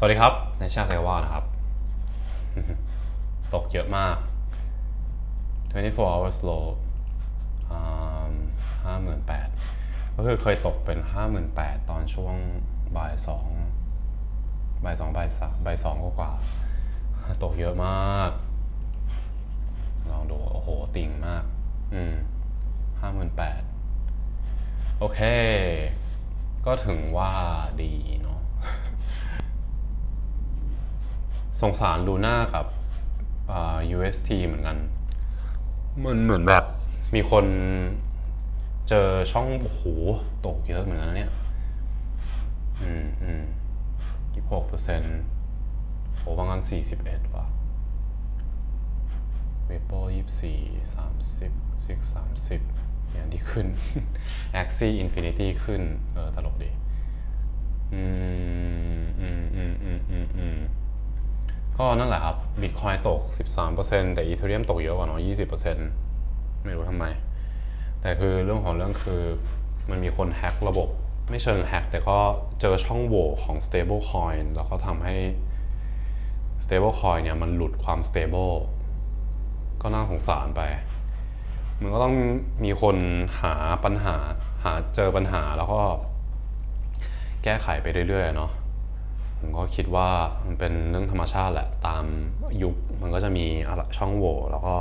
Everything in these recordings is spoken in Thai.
สวัสดีครับในชาติไซว่านะครับ ตกเยอะมาก 24 hours low ห้าหมื่นแปดก็คือเคยตกเป็นห้าหมื่นแปดตอนช่วงบ่ายสองบ่ายสองบ่ายสามบ่ายสองกว่า ตกเยอะมาก ลองดู โอ้โห ติ่งมาก อืมห้าหมื่นแปดโอเค ก็ถึงว่าดีเนาะ สงสารลูน่ากับอ่า UST เหมือนกัน มันเหมือนแบบ มีคนเจอช่องโอ้โหตกเยอะเหมือนกันนะเนี่ย อืมอืมยี่หกเปอร์เซ็นต์โหบางอันสี่สิบเอ็ดว่ะเวโปยี่สี่สามสิบซิกสามสิบอย่างที่ขึ้น Axie Infinity ขึ้น เออ ตลกดี อืม อืม อืม อืม อืม อืม ก็นั่นแหละครับ Bitcoin ตก 13%แต่ Ethereum ตกเยอะกว่าเนาะ20%ไม่รู้ทำไม แต่คือเรื่องของเรื่องคือมันมีคนแฮกระบบ ไม่เชิงแฮกแต่ก็เจอช่องโหว่ของ stable coin แล้วก็ทำให้ stable coin เนี่ยมันหลุดความ stable ก็น่าสงสารไป มันก็ต้องมีคนหาปัญหาหาเจอปัญหาแล้วก็แก้ไขไปเรื่อยๆเนาะ ผมก็คิดว่ามันเป็นเรื่องธรรมชาติแหละตามยุคมันก็จะมีช่องโหว่แล้วก็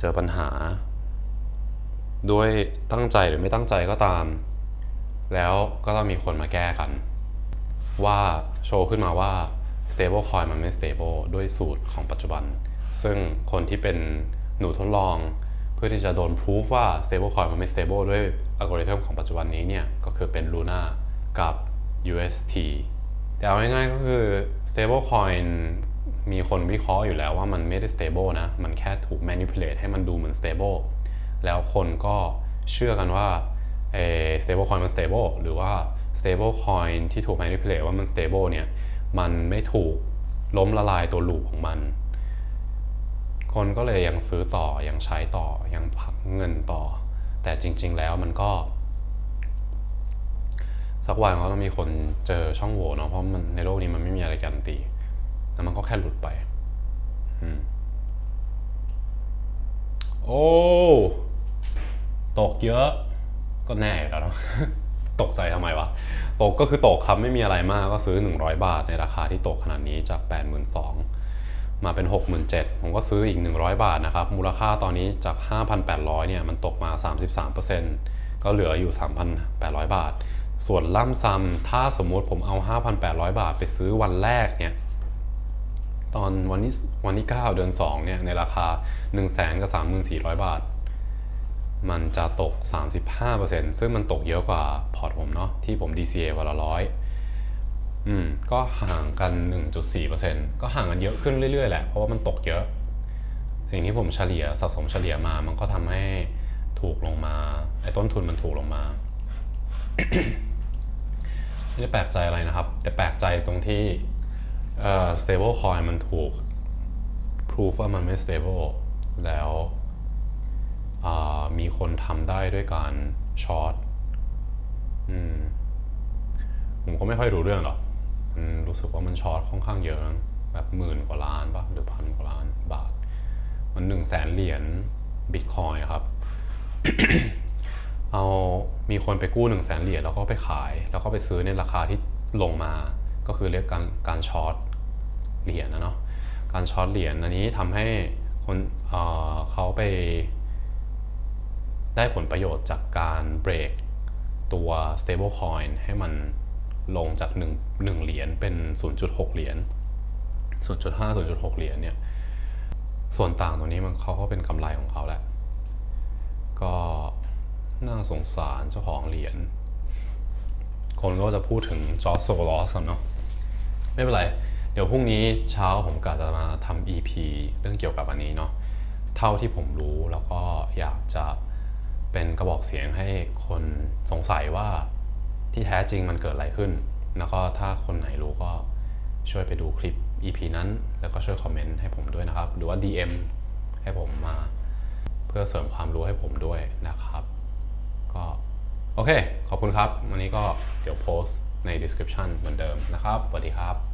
เจอปัญหา ด้วยตั้งใจหรือไม่ตั้งใจก็ตาม แล้วก็ต้องมีคนมาแก้กัน ว่าโชว์ขึ้นมาว่า stable coin มันไม่ stable ด้วยสูตรของปัจจุบัน ซึ่งคนที่เป็นหนูทดลอง เพื่อที่จะโดนพิสูจว่า stable coin มันไม่ stable ด้วยอัลกอริทึมของปัจจุบันนี้เนี่ย ก็คือเป็น Luna กับ UST แต่เอาง่ายๆก็คือ stable coin มีคนวิเคราะห์อยู่แล้วว่ามันไม่ได้ stable นะ มันแค่ถูก manipulate ให้มันดูเหมือน stable แล้วคนก็เชื่อกันว่าเออ stable coin มัน stable หรือว่า stable coin ที่ถูก manipulate ว่ามัน stable เนี่ย มันไม่ถูกล้มละลายตัวลูปของมัน คนก็เลยยังซื้อต่อ ยังใช้ต่อ ยังพักเงินต่อ แต่จริง ๆ แล้วมันก็ สักวันก็ต้องมีคนเจอช่องโหว่เนาะเพราะมันในโลกนี้มันไม่มีอะไรการันตีแล้วมันก็แค่หลุดไปอโอ้ตกเยอะ ก็แน่อยู่แล้วเนอะตกใจทำไมวะ ตกก็คือตกครับไม่มีอะไรมากก็ซื้อ 100 บาทในราคาที่ตกขนาดนี้จาก 82,000มาเป็น 67,000ผมก็ซื้ออีก 100 บาทนะครับ มูลค่าตอนนี้จาก 5,800เนี่ยมันตกมา 33%ก็เหลืออยู่ 3,800 บาท ส่วนล่ำซ้ำถ้าสมมุติผมเอา 5,800 บาทไปซื้อวันแรกเนี่ยตอนวันที่วันที่ 9 เดือน 2 เนี่ย ในราคา 1 0 0 0 0 0กับ 3,400 บาท มันจะตก 35%ซึ่งมันตกเยอะกว่าพอร์ตผมเนาะที่ผม DCA วันละร้อยอืมก็ห่างกัน 1.4%ก็ห่างกันเยอะขึ้นเรื่อยๆ แหละ เพราะว่ามันตกเยอะ สิ่งที่ผมเฉลี่ยสะสมเฉลี่ยมามันก็ทำให้ถูกลงมา ไอ้ต้นทุนมันถูกลงมา ไม่ได้แปลกใจอะไรนะครับ แต่แปลกใจตรงที่เอ่อ stable coin มันถูก proof ว่ามันไม่ stable แล้วมีคนทำได้ด้วยการช็อตอืมผมก็ไม่ค่อยรู้เรื่องหรอกมันรู้สึกว่ามันช็อตค่อนข้างเยอะนะแบบหมื่นกว่าล้านปะหรือพันกว่าล้านบาท มันหนึ่งแสนเหรียญบิตคอยครับ เอามีคนไปกู้1นึ่งแสนเหรียญแล้วก็ไปขาย แล้วก็ไปซื้อในราคาที่ลงมา ก็คือเรียกการการช็อตเหรียญนะเนาะการช็อตเหรียญอันนี้ทำให้คนเเขาไป ได้ผลประโยชน์จากการเบรกตัว stable coin ให้มันลงจาก 1 1เหรียญเป็น 0.6 เหรียญ0.5 0.6 เหรียญเนี่ย ส่วนต่างตรงนี้มันเขาก็เป็นกำไรของเขาแหละ ก็ น่าสงสารเจ้าของเหรียญ คนก็จะพูดถึงจอร์จโซลอสกันเนาะ ไม่เป็นไร เดี๋ยวพรุ่งนี้เช้าผมกะจะมาทำ EP เรื่องเกี่ยวกับอันนี้เนาะ เท่าที่ผมรู้แล้วก็อยากจะเป็นกระบอกเสียงให้คนสงสัยว่าที่แท้จริงมันเกิดอะไรขึ้น แล้วก็ถ้าคนไหนรู้ก็ช่วยไปดูคลิป EP นั้น แล้วก็ช่วยคอมเมนต์ให้ผมด้วยนะครับ หรือว่า DM ให้ผมมา เพื่อเสริมความรู้ให้ผมด้วยนะครับ โอเค ขอบคุณครับ วันนี้ก็เดี๋ยวโพสต์ใน description เหมือนเดิมนะครับ สวัสดีครับ